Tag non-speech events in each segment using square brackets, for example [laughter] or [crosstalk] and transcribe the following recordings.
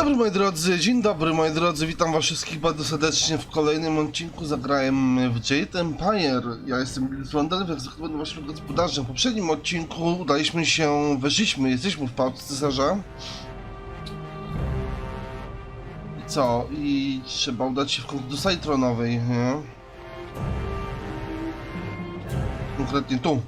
Dobry moi drodzy, dzień dobry moi drodzy, witam was wszystkich bardzo serdecznie w kolejnym odcinku Zagrałem w Jade Empire. Ja jestem Bill zwykle będę waszym gospodarzem. W poprzednim odcinku udaliśmy się, weszliśmy, jesteśmy w Pałce Cesarza. I co? I trzeba udać się w końcu do sali tronowej, nie? Konkretnie tu.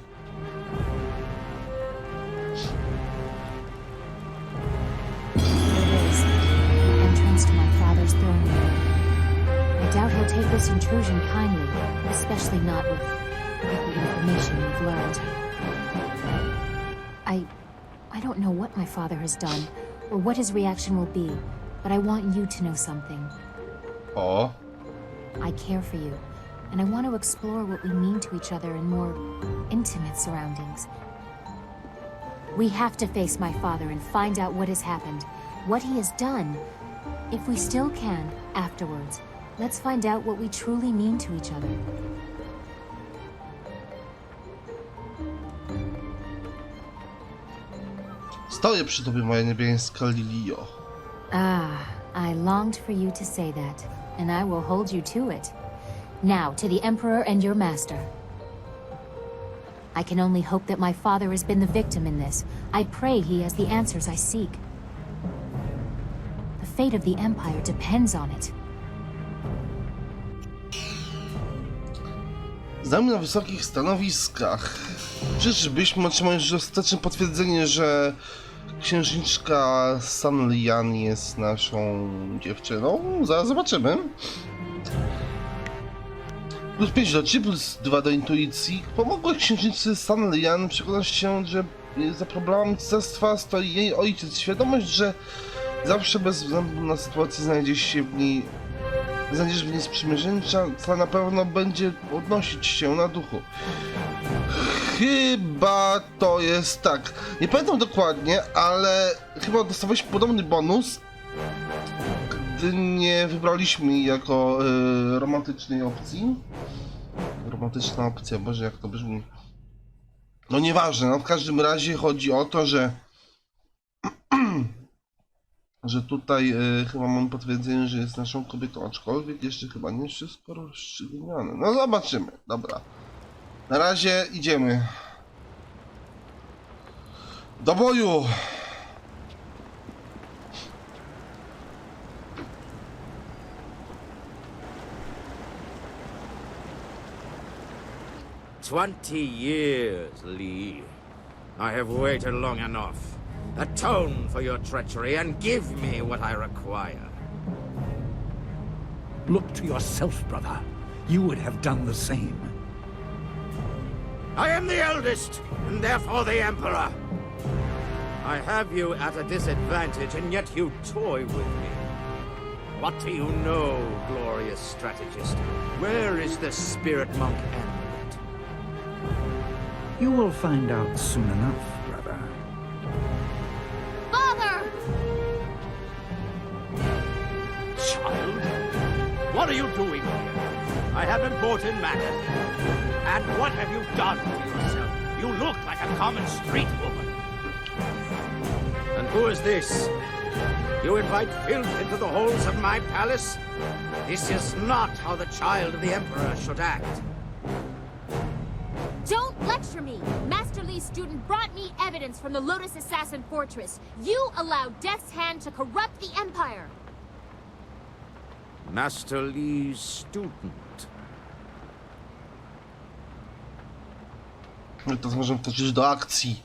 He'll take this intrusion kindly, especially not with, with the information we've learned. I. I don't know what my father has done, or what his reaction will be, but I want you to know something. i care for you, and I want to explore what we mean to each other in more intimate surroundings. We have to face my father and find out what has happened, what he has done. If we still can, afterwards, let's find out what we truly mean to each other. stoję przy tobie moja niebieska Lilio. Ah, I longed for you to say that, and I will hold you to it. Now, to the Emperor and your master. I can only hope that my father has been the victim in this. I pray he has the answers I seek. The fate of the Empire depends on it. Znamy na wysokich stanowiskach. Czyżbyśmy otrzymali już ostateczne potwierdzenie, że księżniczka San Lian jest naszą dziewczyną? Zaraz zobaczymy. Plus 5 do ci, plus 2 do intuicji. Pomogło księżniczce San Lian przekonać się, że za problemami cesarstwa stoi jej ojciec. Świadomość, że zawsze bez względu na sytuację znajdzie się w niej znajdziesz w niej sprzymierzeńca, co na pewno będzie podnosić się na duchu. Chyba to jest tak. Nie pamiętam dokładnie, ale chyba dostałeś podobny bonus, gdy nie wybraliśmy jako y, romantycznej opcji. Romantyczna opcja, boże jak to brzmi. No nieważne, no w każdym razie chodzi o to, że [clears throat] że tutaj y, chyba mam potwierdzenie, że jest naszą kobietą, aczkolwiek jeszcze chyba nie wszystko rozstrzygnione. No zobaczymy, dobra. Na razie idziemy. Do boju! Twenty years, Lee. I have waited long enough. Atone for your treachery and give me what I require. Look to yourself, brother. You would have done the same. I am the eldest, and therefore the Emperor. I have you at a disadvantage, and yet you toy with me. What do you know, glorious strategist? Where is the spirit monk Amulet? You will find out soon enough, I have important matters. And what have you done to yourself? You look like a common street woman. And who is this? You invite filth into the halls of my palace? This is not how the child of the Emperor should act. Don't lecture me! Master Lee's student brought me evidence from the Lotus Assassin Fortress. You allowed Death's Hand to corrupt the Empire! Master Lee's student. No to możemy wrócić do akcji.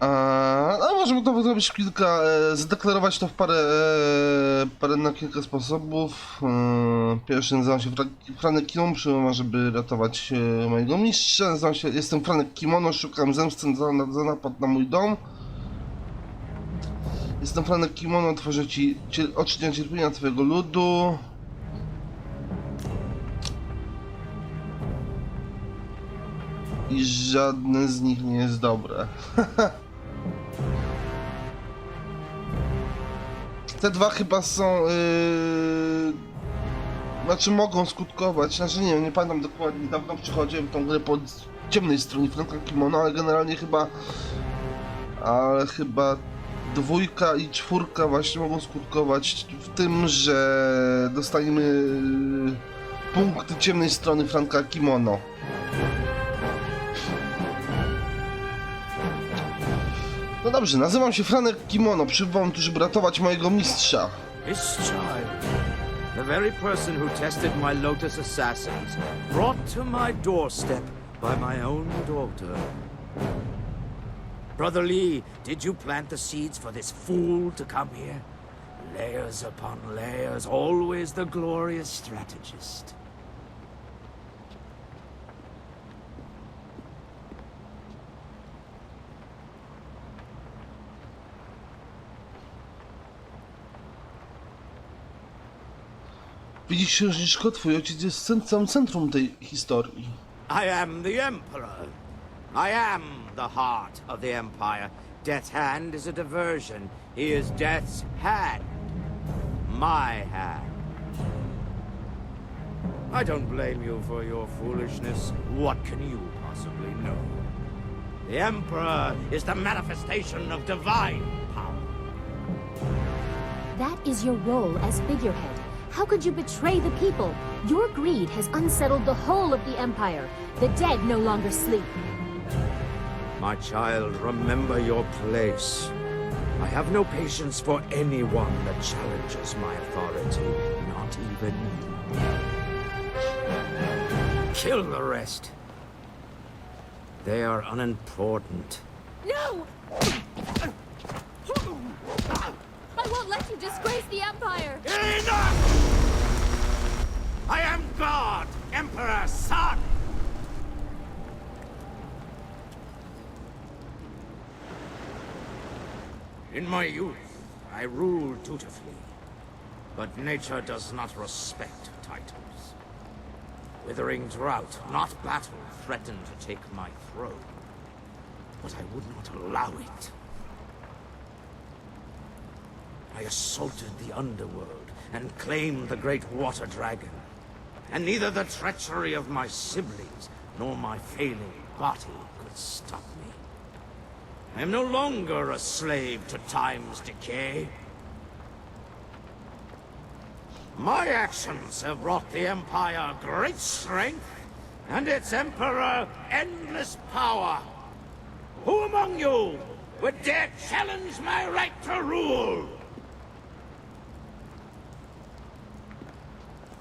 Eee, no możemy to zrobić kilka, e, zadeklarować to w parę, e, parę na kilka sposobów. E, pierwszy nazywam się Fra- Franek Kimono, przybyłam, żeby ratować e, mojego mistrza. Nazywam się, jestem Franek Kimono, szukam zemsty za, na- za napad na mój dom. Jestem Franek Kimono, tworzę ci cier- odczucia cierpienia twojego ludu. I żadne z nich nie jest dobre. [laughs] Te dwa chyba są. Yy... Znaczy mogą skutkować. Znaczy nie wiem, nie pamiętam dokładnie. Dawno przychodziłem tą grę po ciemnej stronie Franka Kimono, ale generalnie chyba. Ale chyba dwójka i czwórka właśnie mogą skutkować w tym, że dostaniemy y, punkt ciemnej strony Franka Kimono. Dobrze, nazywam się Franek Kimono, przybywam tu, żeby ratować mojego mistrza. This child, the very person who tested my Lotus assassins, brought to my doorstep by my own daughter. Brother Lee, did you plant the seeds for this fool to come here? Layers upon layers, always the glorious strategist. Widzisz, księżniczko, twój ojciec jest w cen- samym centrum tej historii. I am the Emperor. I am the heart of the Empire. Death's hand is a diversion. He is Death's hand. My hand. I don't blame you for your foolishness. What can you possibly know? The Emperor is the manifestation of divine power. That is your role as figurehead. How could you betray the people? Your greed has unsettled the whole of the Empire. The dead no longer sleep. My child, remember your place. I have no patience for anyone that challenges my authority, not even you. Kill the rest. They are unimportant. No! I won't let you disgrace the Empire! Enough! I am God, Emperor Son! In my youth, I ruled dutifully. But nature does not respect titles. Withering drought, not battle, threatened to take my throne. But I would not allow it. I assaulted the underworld and claimed the great water dragon. And neither the treachery of my siblings nor my failing body could stop me. I am no longer a slave to time's decay. My actions have brought the Empire great strength, and its Emperor endless power. Who among you would dare challenge my right to rule?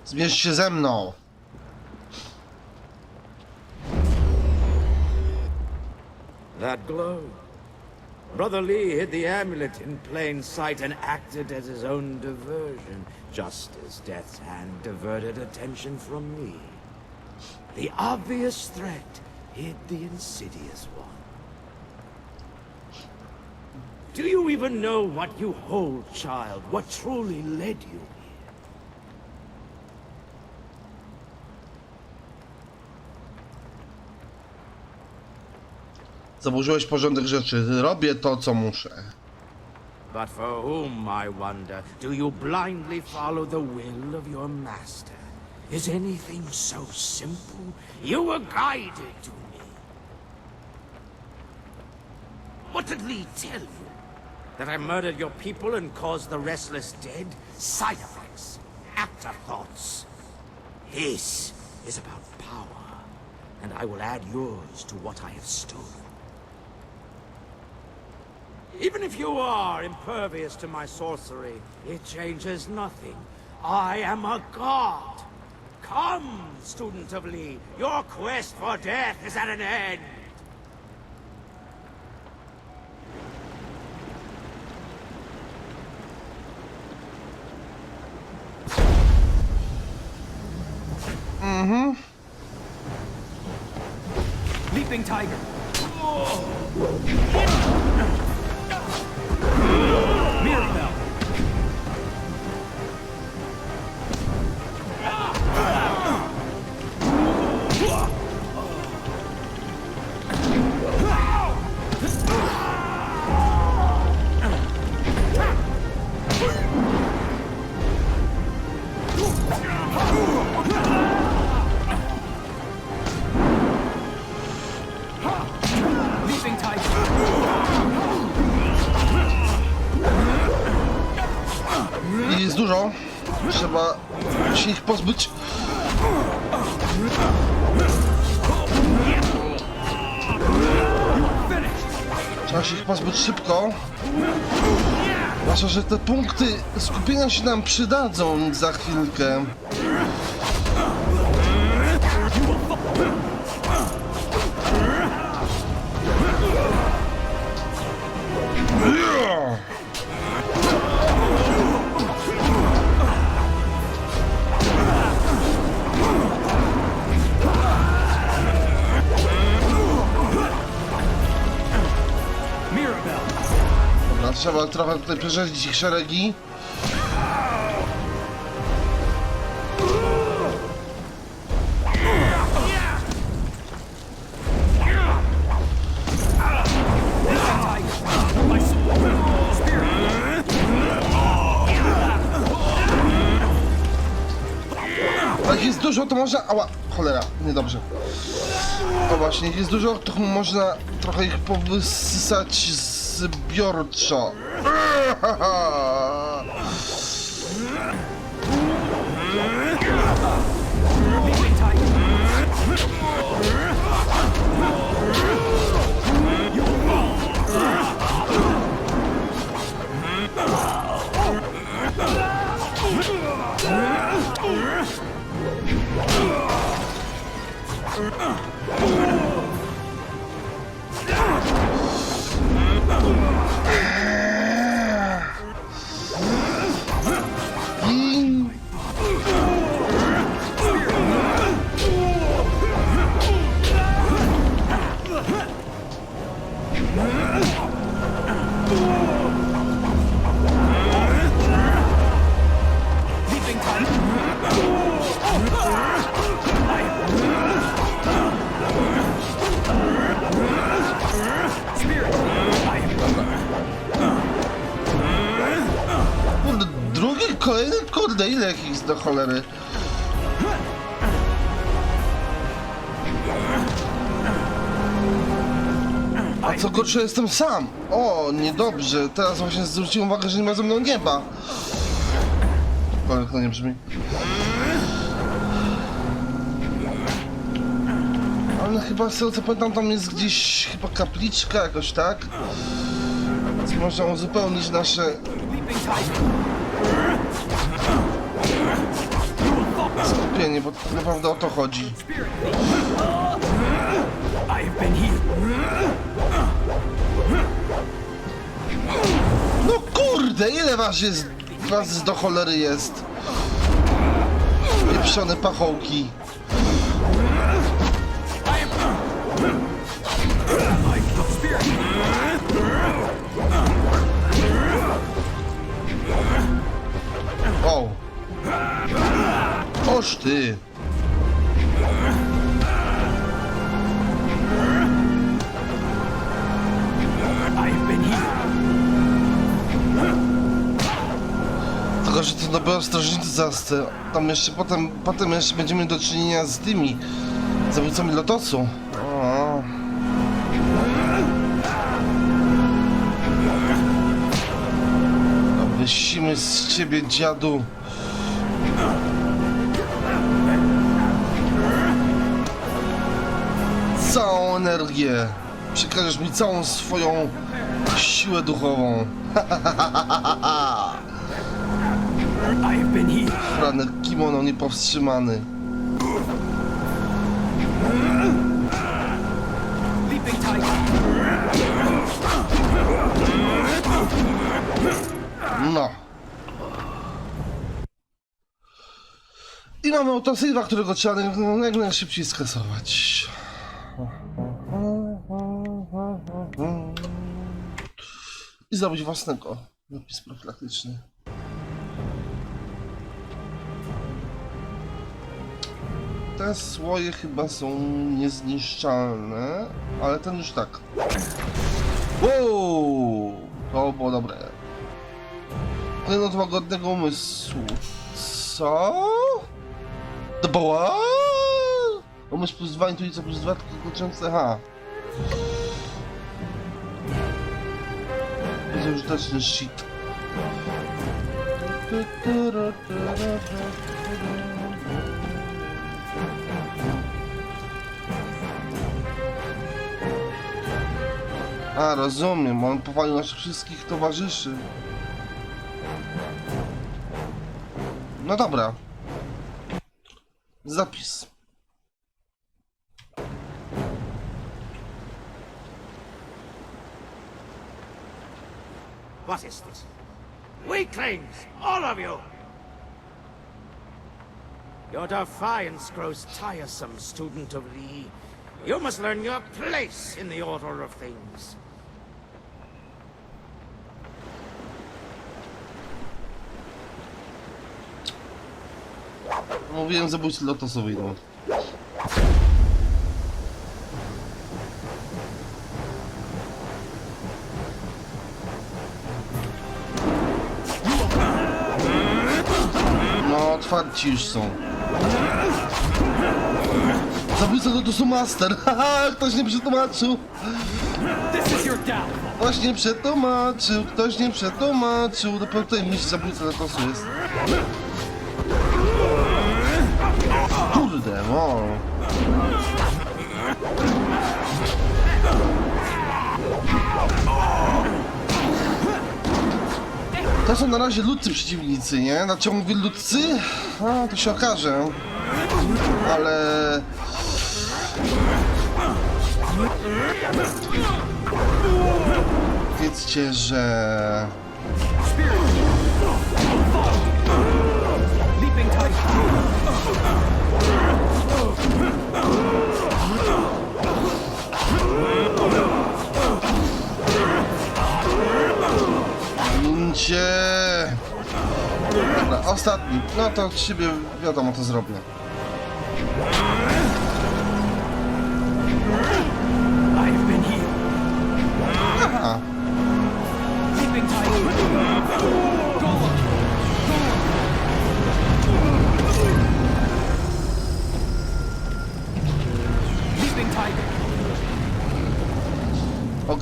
Zmierz się ze mną. That glow. Brother Lee hid the amulet in plain sight and acted as his own diversion, just as Death's hand diverted attention from me. The obvious threat hid the insidious one. Do you even know what you hold, child? What truly led you Zaburzyłeś porządek rzeczy. Robię to, co muszę. But for whom, I wonder, do you blindly follow the will of your master? Is anything so simple? You were guided to me. What did Lee tell you? That I murdered your people and caused the restless dead? Side effects, afterthoughts. This is about power, and I will add yours to what I have stolen. Even if you are impervious to my sorcery, it changes nothing. I am a god. Come, student of Lee, your quest for death is at an end. Pozbyć. Trzeba się ich pozbyć szybko. Zwłaszcza, że te punkty skupienia się nam przydadzą za chwilkę. Trzeba trochę tutaj przerzedzić ich szeregi. Jest dużo, to można... Ała, cholera, niedobrze. O właśnie, jak jest dużo, to można trochę ich powysysać zbiorczo. I... Gorsze, jestem sam. O, niedobrze. Teraz właśnie zwróciłem uwagę, że nie ma ze mną nieba. Ale to nie brzmi. Ale chyba z tego co pamiętam, tam jest gdzieś chyba kapliczka jakoś, tak? Więc można uzupełnić nasze skupienie, bo naprawdę o to chodzi. No kurde, ile was jest, was do cholery jest? Pieprzone pachołki. O! Oż ty! Że to dopiero strażnicy zasty. Tam jeszcze potem, potem jeszcze będziemy do czynienia z tymi zabójcami lotosu. O. Wysimy z ciebie, dziadu. Całą energię. Przekażesz mi całą swoją siłę duchową. Franek kimono niepowstrzymany. No. I mamy autosave'a, którego trzeba jak najszybciej skasować. I zrobić własnego. Napis profilaktyczny. Te słoje chyba są niezniszczalne, ale ten już tak. Wow! To było dobre. Klejnot łagodnego umysłu. Co? Doboła? Umysł plus 2, intuicja plus 2, tylko kończące H. Będzie użyteczny shit. A, rozumiem, on powalił naszych wszystkich towarzyszy. No dobra. Zapis. What is this? Weaklings, all of you! Your defiance grows tiresome, student of Lee. You must learn your place in the order of things. Mówiłem zabójcy. No, otwarci już są. Zabójca lotosu master. [laughs] Haha, ktoś nie przetłumaczył. Właśnie przetłumaczył, ktoś nie przetłumaczył. Dopiero tutaj myśl zabójca lotosu jest. Kurde, no. To są na razie ludcy przeciwnicy, nie? Dlaczego mówię ludcy? A, to się okaże. Ale... Wiedzcie, że... Mincie. Dobra, ostatni. No to siebie wiadomo, to zrobię.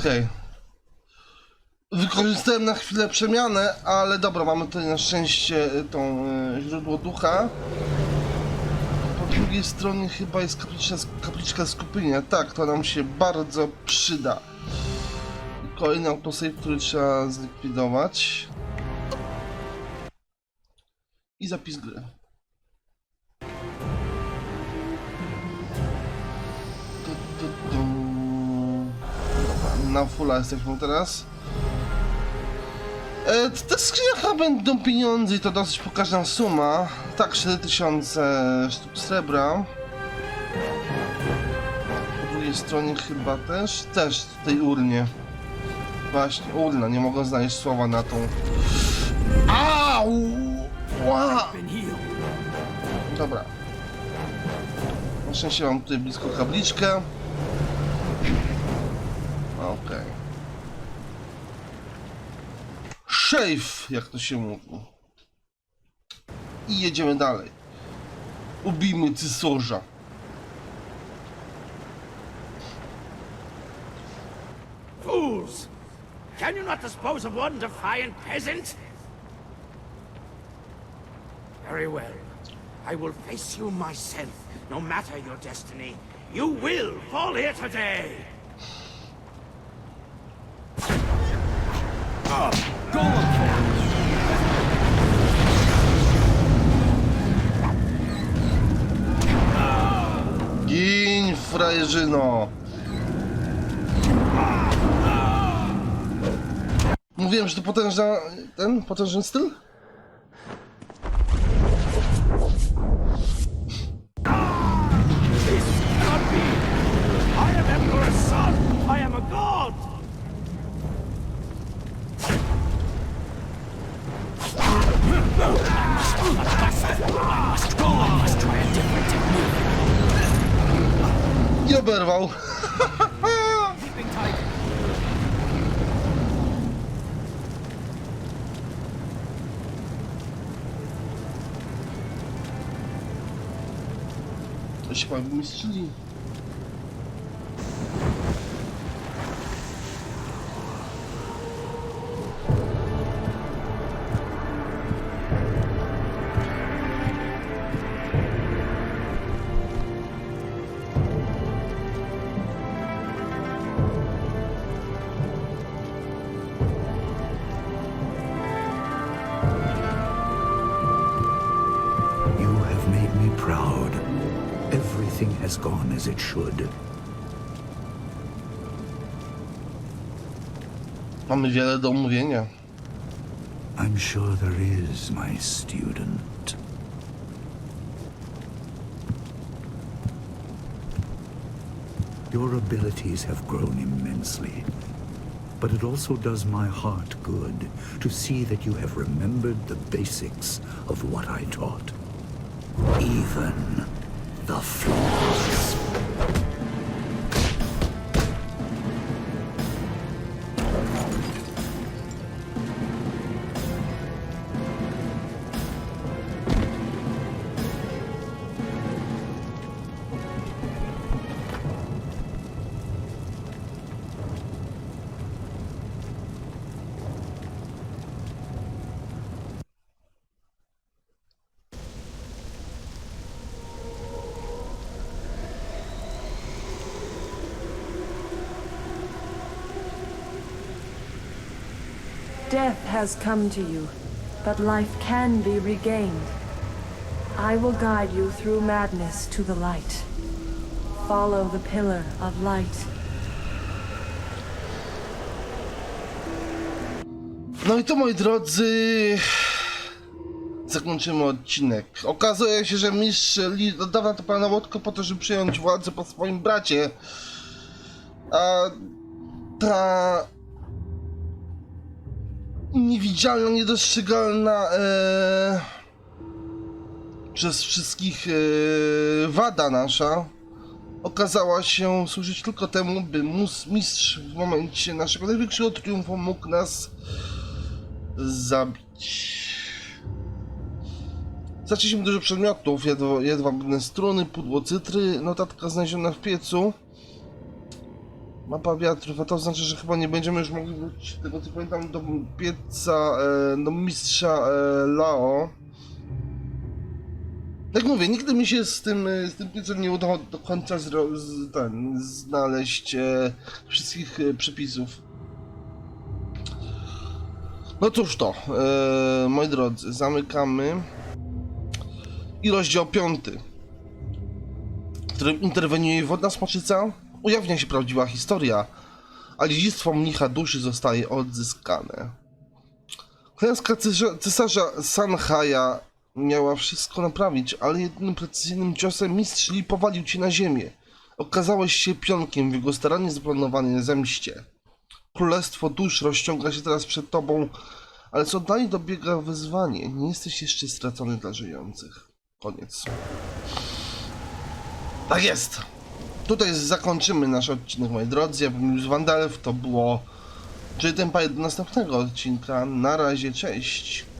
Okej. Wykorzystałem na chwilę przemianę, ale dobra, mamy tutaj na szczęście y, tą y, źródło ducha. Po drugiej stronie chyba jest kapliczka, kapliczka skupienia. Tak, to nam się bardzo przyda. Kolejny autosave, który trzeba zlikwidować. I zapis gry. Na fulla jesteśmy teraz. E, te skrzynia chyba będą pieniądze i to dosyć pokaźna suma. Tak, 4000 sztuk srebra. Po drugiej stronie chyba też, też w tej urnie. Właśnie, urna, nie mogę znaleźć słowa na tą. Au! Dobra. Na szczęście mam tutaj blisko kabliczkę. Okej. Szejf, jak to się mówi. I jedziemy dalej. Ubijmy cysarza. Fools! Can you not dispose of one defiant peasant? Very well. I will face you myself, no matter your destiny. You will fall here today! Gin, frajerzyno! Mówiłem, że to potężna... ten potężny styl? I am Emperor's son! I am a god! I oberwał. To się chyba wymistrzyli. has Mamy wiele do omówienia. I'm sure there is, my student. Your abilities have grown immensely. But it also does my heart good to see that you have remembered the basics of what I taught. Even the flaws. Death has come to you, but life can be regained. I will guide you through madness to the light. Follow the pillar of light. No i to moi drodzy. Zakończymy odcinek. Okazuje się, że mistrz Lee od dawna to planował tylko po to, żeby przejąć władzę po swoim bracie. A ta niewidzialna, niedostrzegalna e, przez wszystkich e, wada nasza okazała się służyć tylko temu, by mus, mistrz w momencie naszego największego triumfu mógł nas zabić. Zaczęliśmy dużo przedmiotów, jedwa- jedwabne struny, pudło cytry, notatka znaleziona w piecu. Mapa wiatrów, a to znaczy, że chyba nie będziemy już mogli wrócić, tego co pamiętam, do pieca, e, do mistrza e, Lao. Jak mówię, nigdy mi się z tym, e, z tym piecem nie udało do końca z, ten, znaleźć e, wszystkich e, przepisów. No cóż to, e, moi drodzy, zamykamy. I rozdział piąty, w którym interweniuje wodna smoczyca, ujawnia się prawdziwa historia, a dziedzictwo mnicha duszy zostaje odzyskane. Klęska cesarza, Sanhaja miała wszystko naprawić, ale jednym precyzyjnym ciosem mistrz Li powalił cię na ziemię. Okazałeś się pionkiem w jego starannie zaplanowanej zemście. Królestwo dusz rozciąga się teraz przed tobą, ale co dalej dobiega wyzwanie. Nie jesteś jeszcze stracony dla żyjących. Koniec. Tak jest. Tutaj zakończymy nasz odcinek, moi drodzy. Ja bym już Wandalw, to było Czyli tempa do następnego odcinka. Na razie, cześć.